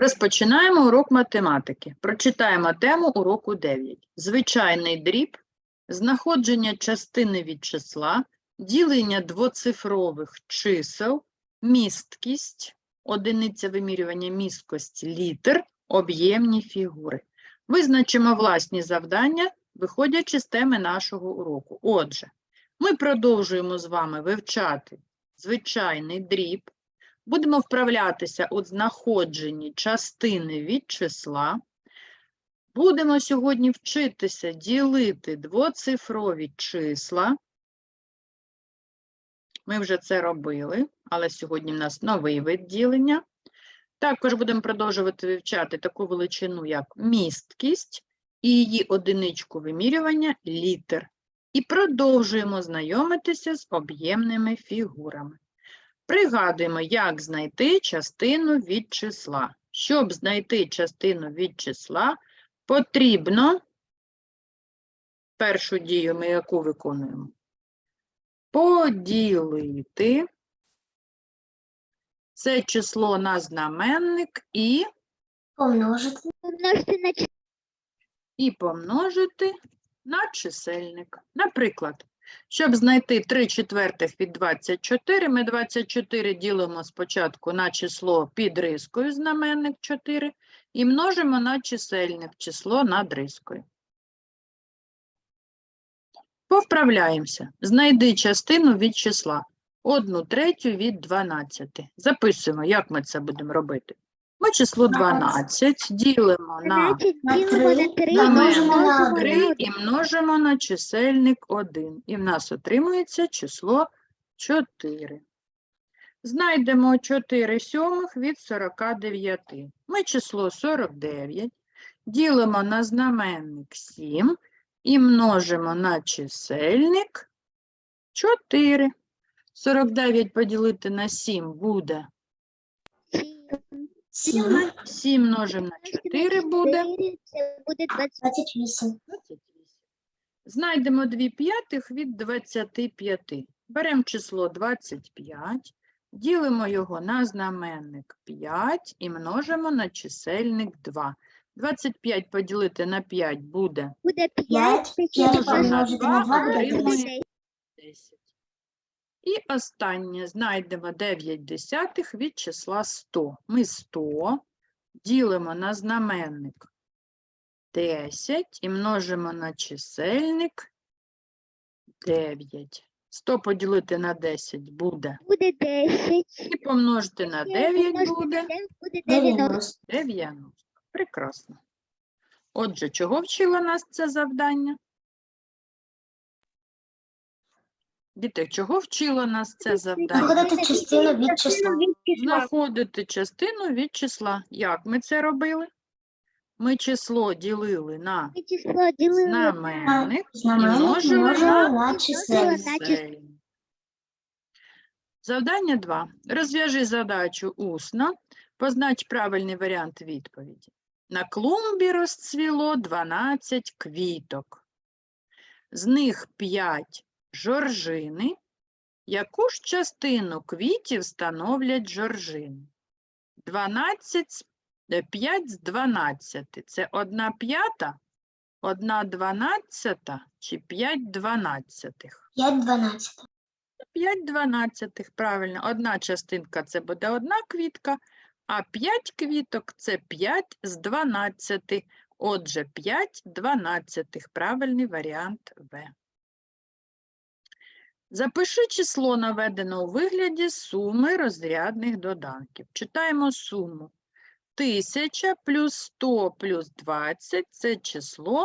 Розпочинаємо урок математики. Прочитаємо тему уроку 9. Звичайний дріб, знаходження частини від числа, ділення двоцифрових чисел, місткість, одиниця вимірювання місткості літер, об'ємні фігури. Визначимо власні завдання, виходячи з теми нашого уроку. Отже, ми продовжуємо з вами вивчати звичайний дріб, Будемо вправлятися у знаходженні частини від числа. Будемо сьогодні вчитися ділити двоцифрові числа. Ми вже це робили, але сьогодні в нас новий вид ділення. Також будемо продовжувати вивчати таку величину, як місткість і її одиничку вимірювання літер. І продовжуємо знайомитися з об'ємними фігурами. Пригадуємо, як знайти частину від числа. Щоб знайти частину від числа, потрібно першу дію ми яку виконуємо? Поділити це число на знаменник і, Помножити на і помножити на чисельник. Наприклад, щоб знайти 3 четвертих від 24, ми 24 ділимо спочатку на число під рискою знаменник 4 і множимо на чисельник число над рискою. Повправляємося. Знайди частину від числа. 1 третю від 12. Записуємо, як ми це будемо робити. Ми число 12 ділимо на 12 на ділимо на три, 3, множимо множимо на на 3 і множимо на чисельник 1. І в нас отримується число 4. Знайдемо 4 сьомих від 49. Ми число 49 ділимо на знаменник 7 і множимо на чисельник 4. 49 поділити на 7 буде 7, 7 множимо на 4 буде Це буде 28. 28. Знайдемо 2 п'ятих від 25. Беремо число 25, ділимо його на знаменник 5 і множимо на чисельник 2. 25 поділити на 5 буде Буде 5, П'ять, п'ять помножити на помножити 2 буде 10. 10. І останнє знайдемо 9 десятих від числа 100. Ми 100 ділимо на знаменник 10 і множимо на чисельник 9. 100 поділити на 10 буде. Буде 10. І помножити на 9 буде буде 90. 90. 90. Прекрасно. Отже, чого вчило нас це завдання? Діти, чого вчило нас це завдання? Знаходити частину від числа. Знаходити частину від числа. Як ми це робили? Ми число ділили на число ділили знаменник і множили на на. Завдання 2. Розв'яжи задачу усно. Познач правильний варіант відповіді. На клумбі розцвіло 12 квіток. З них 5 жоржини. Яку ж частину квітів становлять жоржини? 12, е, 5 з 12. Це 1 п'ята, 1 дванадцята чи 5 дванадцятих? 5 12. 5 дванадцятих, правильно. Одна частинка це буде одна квітка, а 5 квіток це 5 з 12. Отже, 5 дванадцятих. Правильний варіант В. Запиши число, наведене у вигляді суми розрядних доданків. Читаємо суму. 1000 плюс 100 плюс 20 – це число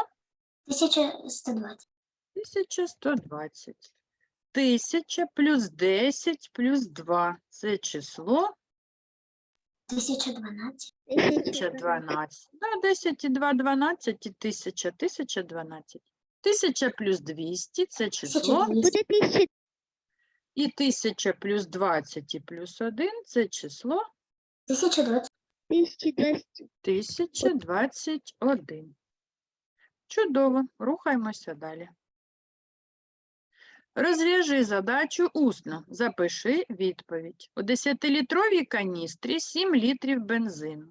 1120. 1120. 1000 плюс 10 плюс 2 – це число 1012. 1012. Да, 10 і 2 – 12 і 1000 – 1012. 1000 плюс 200 – це число буде 1000. і 1000 плюс 20 і плюс 1 – це число 1020. 1021. Чудово, рухаємося далі. Розв'яжи задачу усно. Запиши відповідь. У 10-літровій каністрі 7 літрів бензину.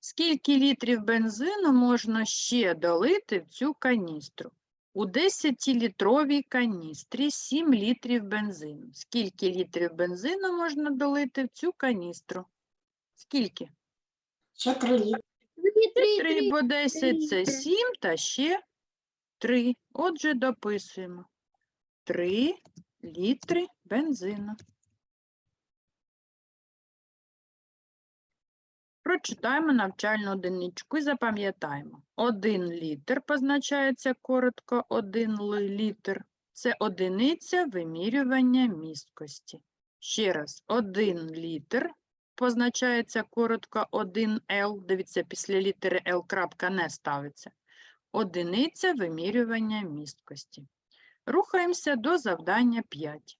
Скільки літрів бензину можна ще долити в цю каністру? У 10-літровій каністрі 7 літрів бензину. Скільки літрів бензину можна долити в цю каністру? Скільки? Ще 3 літри. 3 по 10 це літри. 7 та ще 3. Отже, дописуємо. 3 літри бензину. Прочитаємо навчальну одиничку і запам'ятаємо. 1 літр позначається коротко 1 літр. Це одиниця вимірювання місткості. Ще раз, 1 літр позначається коротко 1L. Дивіться, після літери L крапка не ставиться. Одиниця вимірювання місткості. Рухаємося до завдання 5.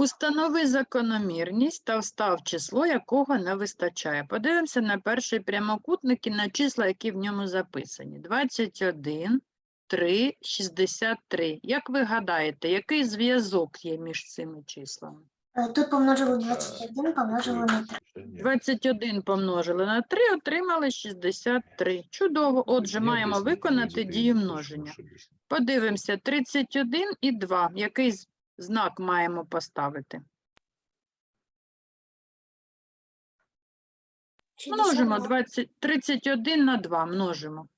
Установи закономірність та встав число, якого не вистачає. Подивимося на перший прямокутник і на числа, які в ньому записані. 21, 3, 63. Як ви гадаєте, який зв'язок є між цими числами? Е, Тут помножили 21, помножили на 3. 21 помножили на 3, отримали 63. Чудово. Отже, маємо виконати дію множення. Подивимося, 31 і 2. Який з- знак маємо поставити? Множимо 20, 31 на 2. Множимо.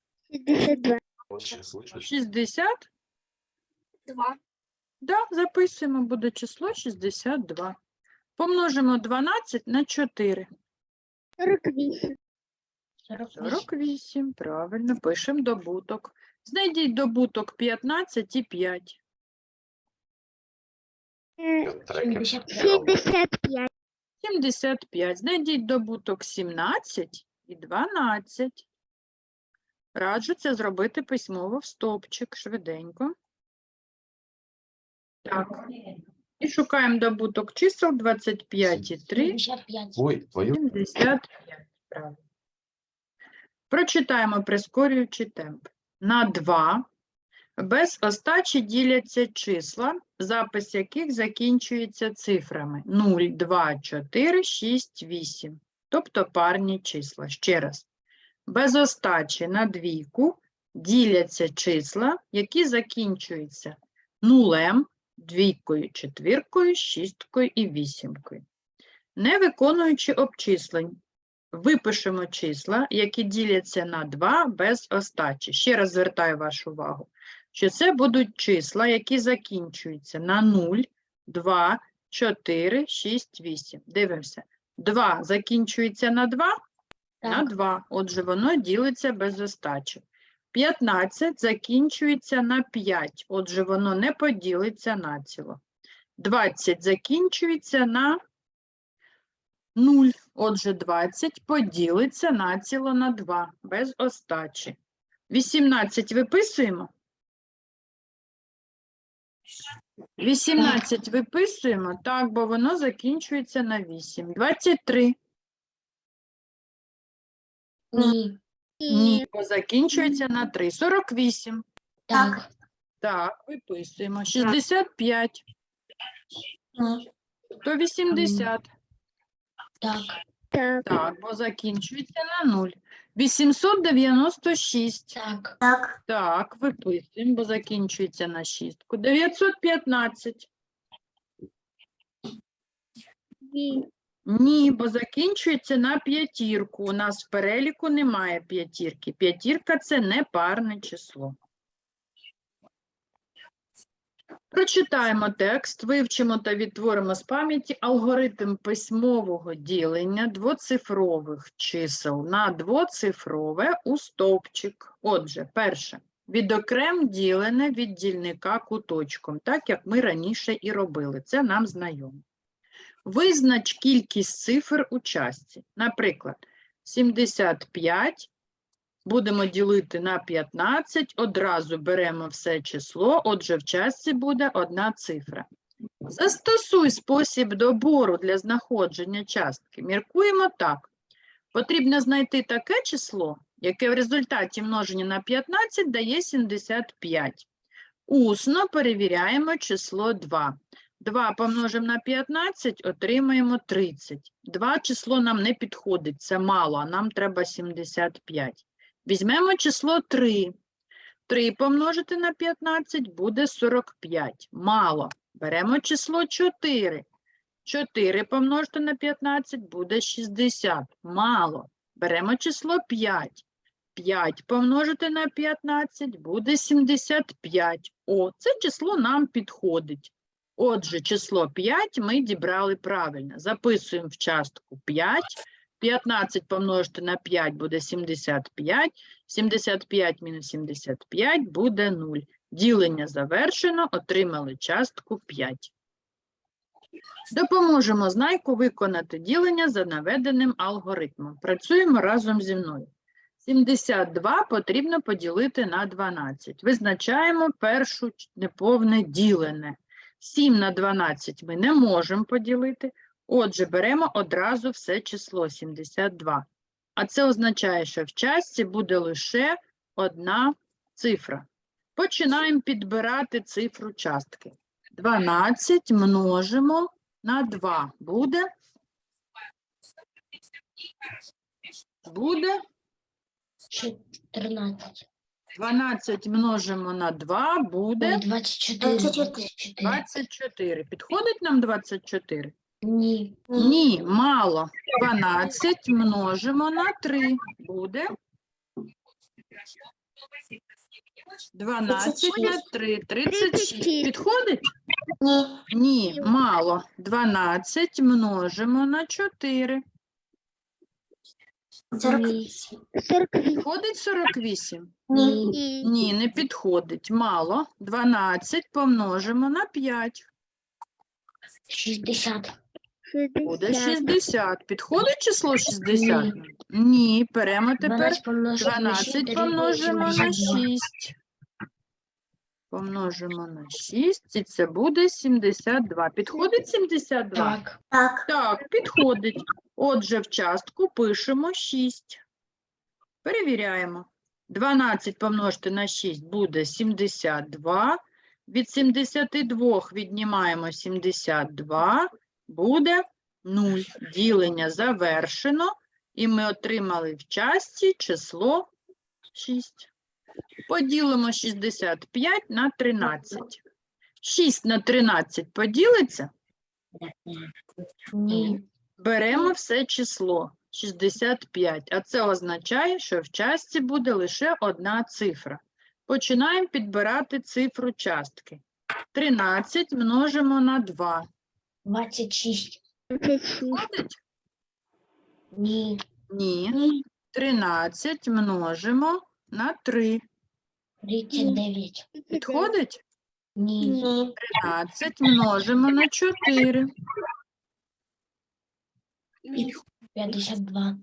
62. 60? 2. Да, записуємо, буде число 62. Помножимо 12 на 4. 48. 48, правильно, пишемо добуток. Знайдіть добуток 15 і 5. Е, 75. 75. 75. Знайдіть добуток 17 і 12. Раджу це зробити письмово в стовпчик швиденько. Так. І шукаємо добуток чисел 25 і 3. 75. 75. Правильно. Прочитаємо прискорюючи темп. На 2 без остачі діляться числа, запис яких закінчується цифрами 0, 2, 4, 6, 8. Тобто парні числа. Ще раз. Без остачі на двійку діляться числа, які закінчуються нулем, двійкою, четвіркою, шісткою і вісімкою. Не виконуючи обчислень, випишемо числа, які діляться на 2 без остачі. Ще раз звертаю вашу увагу, що це будуть числа, які закінчуються на 0, 2, 4, 6, 8. Дивимося. 2 закінчується на 2, на 2. Отже, воно ділиться без остачі. 15 закінчується на 5. Отже, воно не поділиться націло. 20 закінчується на 0. Отже, 20 поділиться націло на 2 без остачі. 18 виписуємо? 18 виписуємо, так, бо воно закінчується на 8. 23. Ні. Ні, бо закінчується на 3. 48. Так. Так, виписуємо. 65. Ні. 180. Так. Так. Так, бо закінчується на 0. 896. Так. Так. Так, виписуємо, бо закінчується на 6. 915. Ні. Ні, бо закінчується на п'ятірку. У нас в переліку немає п'ятірки. П'ятірка – це непарне число. Прочитаємо текст, вивчимо та відтворимо з пам'яті алгоритм письмового ділення двоцифрових чисел на двоцифрове у стовпчик. Отже, перше. Відокрем ділене від дільника куточком, так як ми раніше і робили. Це нам знайомо. Визнач кількість цифр у частці. Наприклад, 75 будемо ділити на 15, одразу беремо все число, отже, в частці буде одна цифра. Застосуй спосіб добору для знаходження частки. Міркуємо так. Потрібно знайти таке число, яке в результаті множення на 15 дає 75. Усно перевіряємо число 2. 2 помножимо на 15, отримаємо 30. 2 число нам не підходить, це мало, а нам треба 75. Візьмемо число 3. 3 помножити на 15 буде 45. Мало. Беремо число 4. 4 помножити на 15 буде 60. Мало. Беремо число 5. 5 помножити на 15 буде 75. О, це число нам підходить. Отже, число 5 ми дібрали правильно. Записуємо в частку 5. 15 помножити на 5 буде 75. 75 мінус 75 буде 0. Ділення завершено, отримали частку 5. Допоможемо знайку виконати ділення за наведеним алгоритмом. Працюємо разом зі мною. 72 потрібно поділити на 12. Визначаємо першу неповне ділене. 7 на 12 ми не можемо поділити. Отже, беремо одразу все число 72. А це означає, що в частці буде лише одна цифра. Починаємо підбирати цифру частки. 12 множимо на 2. Буде? Буде 14. 12 множимо на 2, буде 24. 24. 24. Підходить нам 24? Ні. Ні, мало. 12 множимо на 3. Буде 12 на 3, 36. 36. Підходить? Ні. Ні, мало. 12 множимо на 4. 48. 48. Підходить 48? Ні. Ні. Ні, не підходить. Мало. 12 помножимо на 5. 60. Буде 60. 60. Підходить число 60? Ні, беремо тепер 12 помножити на 12 6 помножимо на 6. Помножимо на 6, і це буде 72. Підходить 72? Так. Так. Так, підходить. Отже, в частку пишемо 6. Перевіряємо. 12 помножити на 6 буде 72. Від 72 віднімаємо 72, буде 0. Ділення завершено, і ми отримали в частці число 6. Поділимо 65 на 13. 6 на 13 поділиться? Ні. Беремо все число 65, а це означає, що в частці буде лише одна цифра. Починаємо підбирати цифру частки. 13 множимо на 2. 26. 26. Ходить? Ні. Ні. Ні. 13 множимо на 3. 39. Підходить? Ні. Ні. 13 множимо на 4. 52.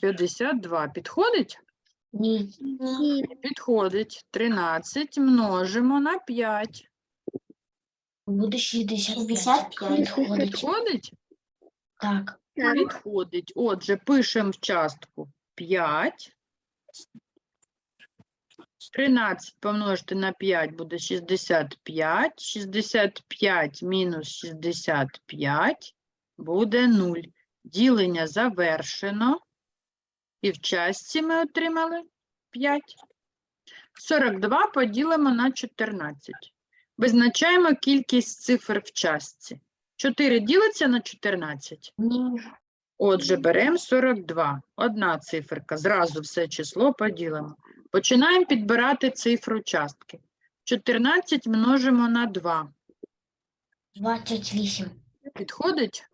52. Підходить? Ні. Ні. Підходить. 13 множимо на 5. Буде 65. 65. Підходить. Підходить? Так. Так. Підходить. Отже, пишемо в частку 5. 13 помножити на 5 буде 65. 65 мінус 65 буде 0. Ділення завершено. І в частці ми отримали 5. 42 поділимо на 14. Визначаємо кількість цифр в частці. 4 ділиться на 14. Ні. Отже, беремо 42. Одна циферка. Зразу все число поділимо. Починаємо підбирати цифру частки. 14 множимо на 2. 28. Підходить?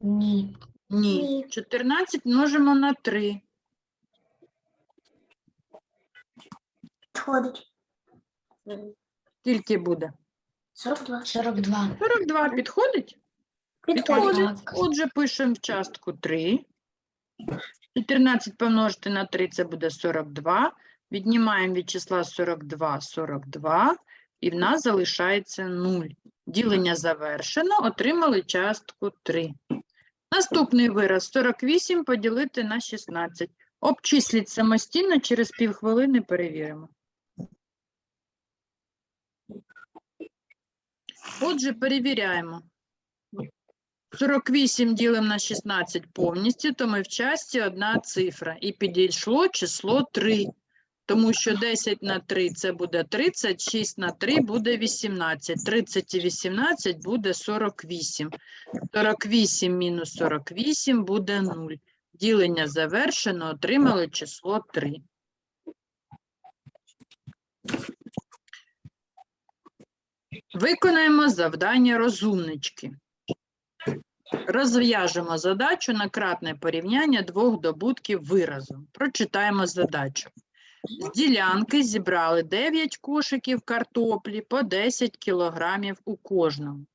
Ні. Ні. Ні. 14 множимо на 3. Підходить. Скільки буде? 42. 42. 42 підходить? Підходить. Отже, пишемо в частку 3. 14 помножити на 3 це буде 42. Віднімаємо від числа 42 42. І в нас залишається 0. Ділення завершено. Отримали частку 3. Наступний вираз 48 поділити на 16. Обчисліть самостійно, через півхвилини перевіримо. Отже, перевіряємо. 48 ділимо на 16 повністю, то ми в часті одна цифра. І підійшло число 3. Тому що 10 на 3 це буде 30, 6 на 3 буде 18. 30 і 18 буде 48. 48 мінус 48 буде 0. Ділення завершено, отримали число 3. Виконаємо завдання розумнички. Розв'яжемо задачу на кратне порівняння двох добутків виразу. Прочитаємо задачу. З ділянки зібрали 9 кошиків картоплі по 10 кілограмів у кожному.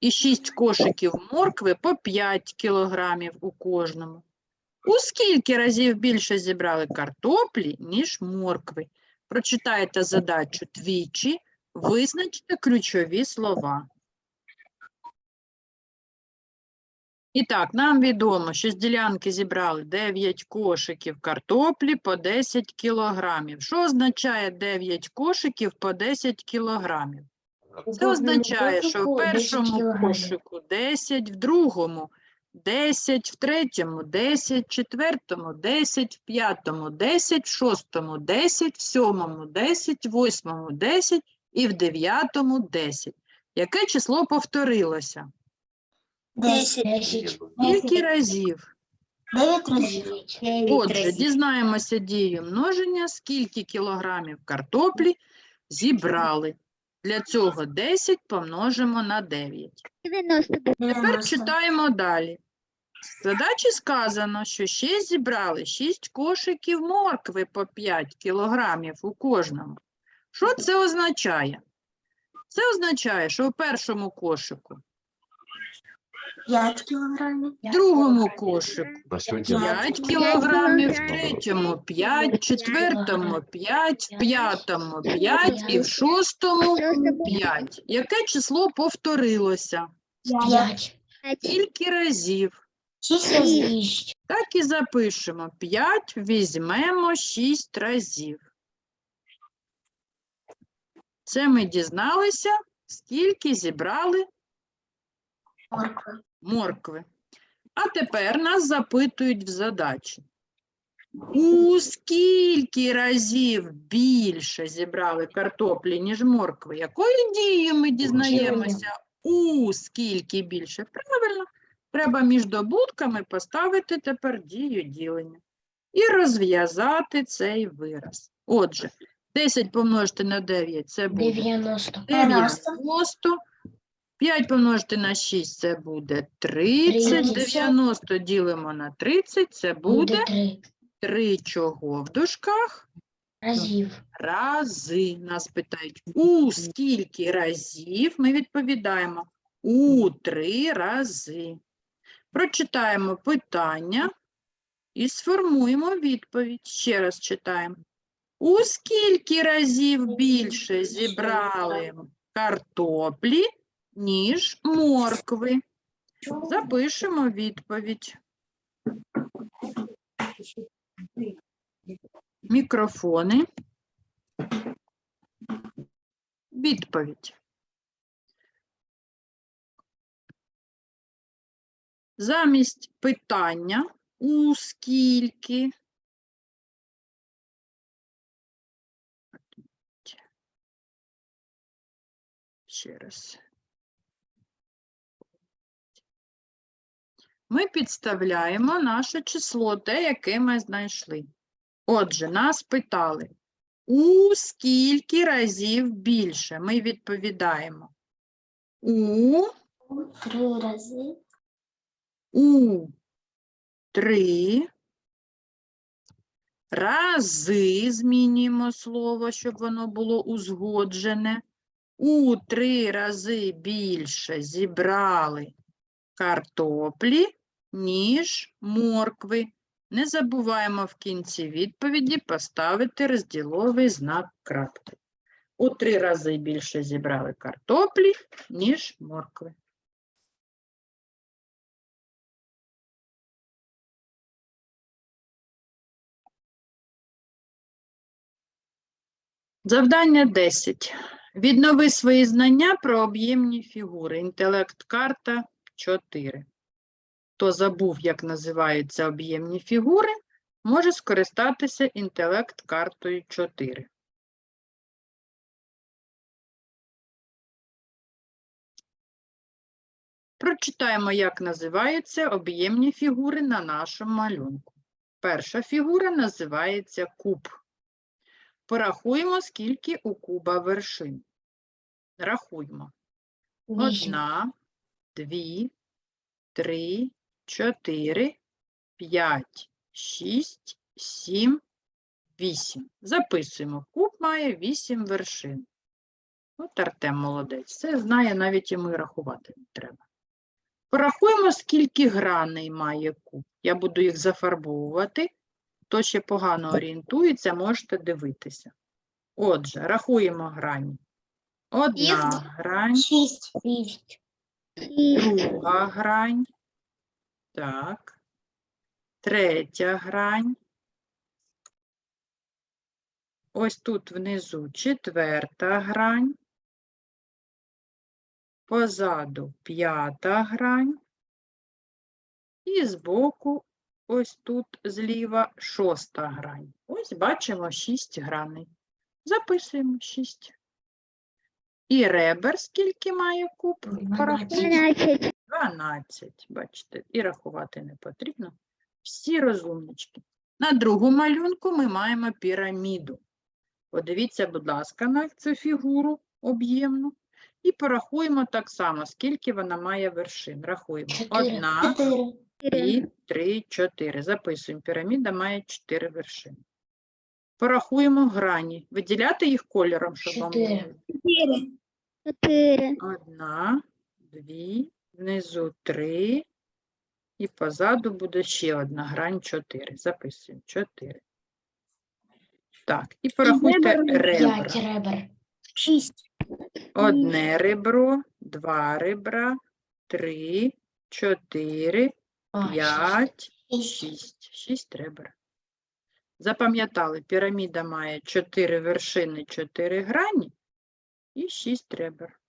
І 6 кошиків моркви по 5 кілограмів у кожному. У скільки разів більше зібрали картоплі, ніж моркви? Прочитайте задачу двічі, визначте ключові слова. І так, нам відомо, що з ділянки зібрали 9 кошиків картоплі по 10 кілограмів. Що означає 9 кошиків по 10 кілограмів? Це означає, що в першому кошику 10, в другому 10, в третьому 10, в четвертому 10, в п'ятому 10, в шостому 10, в сьомому 10, в восьмому 10 і в дев'ятому 10. Яке число повторилося? 10. Скільки разів? 9 разів. Отже, дізнаємося дію множення, скільки кілограмів картоплі зібрали. Для цього 10 помножимо на 9. 90. Тепер читаємо далі. В задачі сказано, що ще зібрали 6 кошиків моркви по 5 кілограмів у кожному. Що це означає? Це означає, що в першому кошику, 5 кілограмів. в другому кошику На сьогодні П'ять 5 кілограмів. в третьому 5, в четвертому 5, в п'ятому 5 і в шостому 5. Яке число повторилося? 5. Скільки разів? 6 разів. Так і запишемо. 5 візьмемо 6 разів. Це ми дізналися, скільки зібрали Моркви. моркви. А тепер нас запитують в задачі. У скільки разів більше зібрали картоплі, ніж моркви? Якою дією ми дізнаємося? У скільки більше? Правильно, треба між добутками поставити тепер дію ділення і розв'язати цей вираз. Отже, 10 помножити на 9 це буде 90. 90. 5 помножити на 6 це буде 30. 30. 90 ділимо на 30, це буде 3 3 чого в дужках? разів. Рази. Нас питають, у скільки разів? Ми відповідаємо у 3 рази. Прочитаємо питання і сформуємо відповідь. Ще раз читаємо. У скільки разів більше зібрали картоплі, ніж моркви? Запишемо відповідь. Мікрофони. Відповідь. Замість питання у скільки ще раз. Ми підставляємо наше число, те, яке ми знайшли. Отже, нас питали, у скільки разів більше? Ми відповідаємо. У, 3 рази. у три рази змінюємо слово, щоб воно було узгоджене. У три рази більше зібрали картоплі, ніж моркви. Не забуваємо в кінці відповіді поставити розділовий знак крапки. У три рази більше зібрали картоплі, ніж моркви. Завдання 10. Віднови свої знання про об'ємні фігури. Інтелект карта 4. Хто забув, як називаються об'ємні фігури, може скористатися інтелект картою 4. Прочитаємо, як називаються об'ємні фігури на нашому малюнку. Перша фігура називається куб. Порахуємо, скільки у куба вершин. Рахуємо. Одна, дві, три, чотири, п'ять, шість, сім, вісім. Записуємо. Куб має вісім вершин. От Артем молодець. Це знає, навіть і ми рахувати не треба. Порахуємо, скільки граней має куб. Я буду їх зафарбовувати. Хто ще погано орієнтується, можете дивитися. Отже, рахуємо грані. Одна грань. Шість. Шість. Друга грань. Так. Третя грань. Ось тут внизу четверта грань. Позаду п'ята грань. І збоку, ось тут зліва шоста грань. Ось бачимо шість граней. Записуємо шість. І ребер скільки має куб? Порахуємо. Дванадцять. 12, бачите, і рахувати не потрібно. Всі розумнички. На другому малюнку ми маємо піраміду. Подивіться, будь ласка, на цю фігуру об'ємну. І порахуємо так само, скільки вона має вершин. Рахуємо. Одна, дві, три, чотири. Записуємо. Піраміда має чотири вершини. Порахуємо грані. Виділяти їх кольором, щоб вам було Чотири. Чотири. Одна, дві, внизу три, і позаду буде ще одна грань чотири. Записуємо чотири. Так, і порахуйте ребра. П'ять ребер. Шість. Одне ребро, два ребра, три, чотири, п'ять, шість. шість. Шість ребер. Запам'ятали, піраміда має чотири вершини, чотири грані і шість ребер.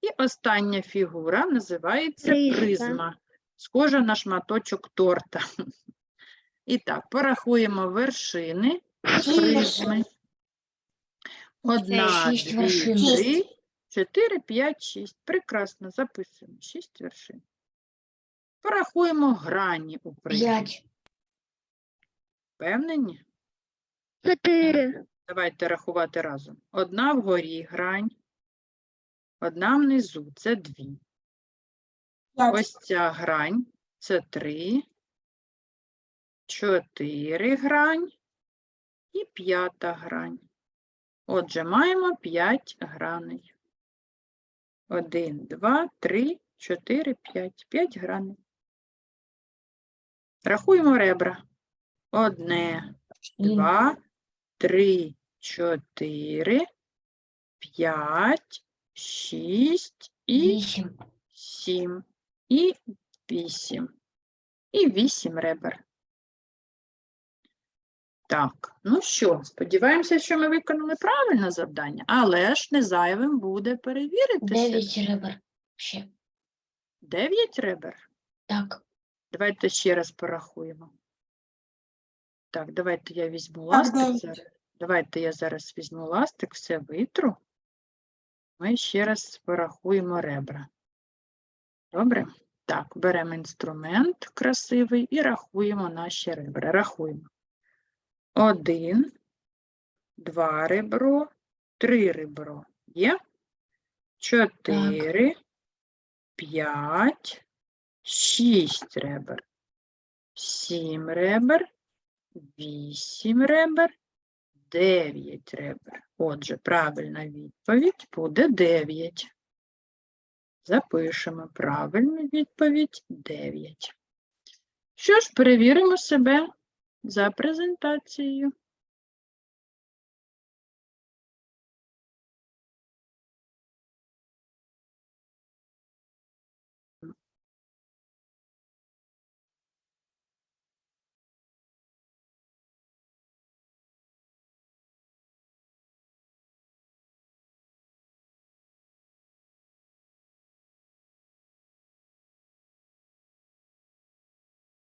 І остання фігура називається Призма. призма. Схожа на шматочок торта. І так, порахуємо вершини призми. Одна, дві, вершин. три, чотири, п'ять, шість. Прекрасно, записуємо. Шість вершин. Порахуємо грані у призмі. П'ять. Впевнені? Чотири. Давайте рахувати разом. Одна вгорі грань, одна внизу це дві. Ось ця грань це три, чотири грань і п'ята грань. Отже, маємо п'ять граней. Один, два, три, чотири, п'ять. П'ять граней. Рахуємо ребра. Одне, два, три, чотири, п'ять, шість і Вісім. сім. І вісім. І вісім ребер. Так, ну що, сподіваємося, що ми виконали правильне завдання, але ж не зайвим буде перевірити. Дев'ять ребер. Ще. Дев'ять ребер. Так. Давайте ще раз порахуємо. Так, давайте я візьму ластик зараз. Давайте я зараз візьму ластик, все витру. Ми ще раз порахуємо ребра. Добре? Так, беремо інструмент красивий і рахуємо наші ребра. Рахуємо. Один, два ребро, три ребро. Є? Чотири, п'ять, шість ребер, сім ребер, вісім ребер, дев'ять ребер. Отже, правильна відповідь буде 9. Запишемо правильну відповідь 9. Що ж, перевіримо себе за презентацією.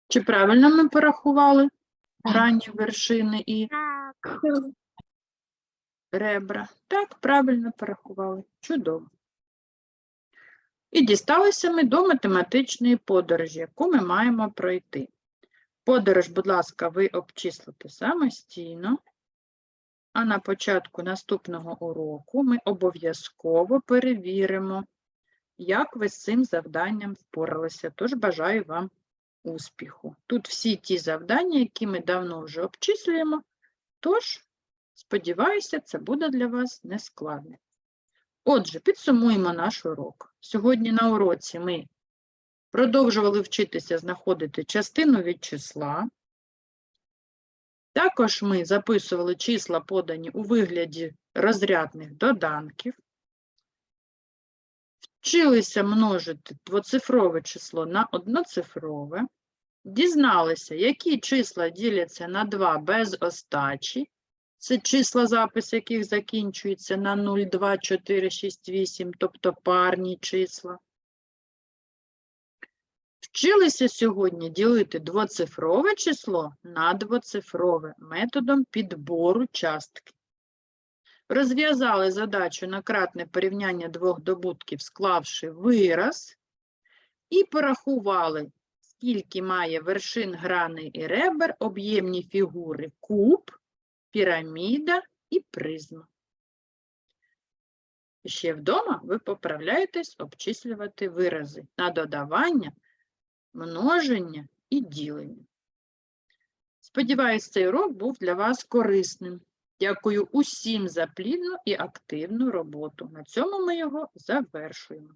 Чи правильно ми порахували грані, вершини і ребра? Так, правильно порахували. Чудово. І дісталися ми до математичної подорожі, яку ми маємо пройти. Подорож, будь ласка, ви обчислите самостійно. А на початку наступного уроку ми обов'язково перевіримо, як ви з цим завданням впоралися. Тож бажаю вам успіху. Тут всі ті завдання, які ми давно вже обчислюємо, тож, сподіваюся, це буде для вас нескладне. Отже, підсумуємо наш урок. Сьогодні на уроці ми продовжували вчитися знаходити частину від числа. Також ми записували числа, подані у вигляді розрядних доданків. Вчилися множити двоцифрове число на одноцифрове. Дізналися, які числа діляться на 2 без остачі. Це числа, запис яких закінчується на 0, 2, 4, 6, 8, тобто парні числа. Вчилися сьогодні ділити двоцифрове число на двоцифрове методом підбору частки. Розв'язали задачу на кратне порівняння двох добутків, склавши вираз, і порахували, скільки має вершин граней і ребер об'ємні фігури куб, піраміда і призма. Ще вдома ви поправляєтесь обчислювати вирази на додавання, множення і ділення. Сподіваюсь, цей урок був для вас корисним. Дякую усім за плідну і активну роботу. На цьому ми його завершуємо.